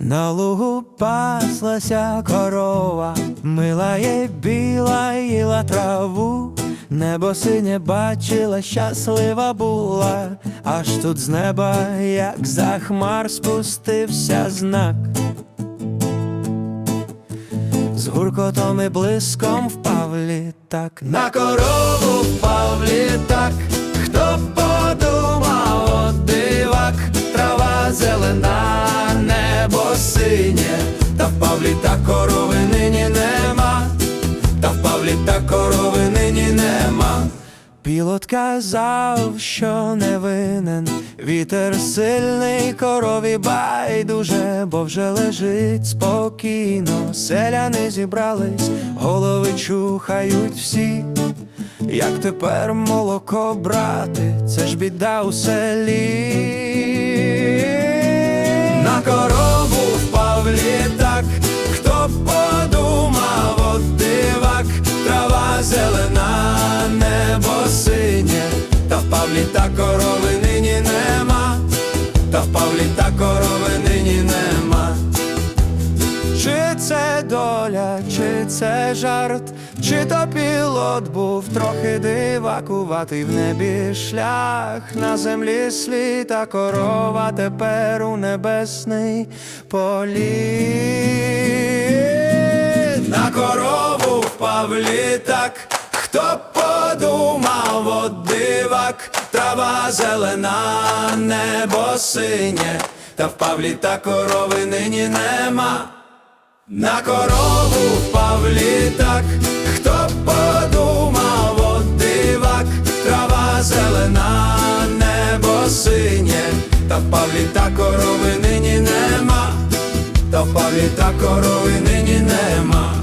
На лугу паслася корова, мила й біла їла траву, небо синє бачила, щаслива була, аж тут з неба, як за хмар, спустився знак. З гуркотом і блиском впав літак, на корову впав літак, та корови нині нема. Пілот казав, що не винен, вітер сильний, корові байдуже, бо вже лежить спокійно. Селяни зібрались, голови чухають всі. Як тепер молоко брати, це ж біда у селі. На корову впав літак, хто б та впав літак, корови нині нема. Чи це доля, чи це жарт, чи то пілот був трохи дивакуватий в небі шлях, на землі слід, а корова тепер у небесний політ. На корову впав літак, хто подумав, зелена, небо синє, та впав літак, корови нині нема. На корову впав літак, хто б подумав, от дивак, трава зелена, небо синє, та впав літак, корови нині нема, та впав літак, корови нині нема.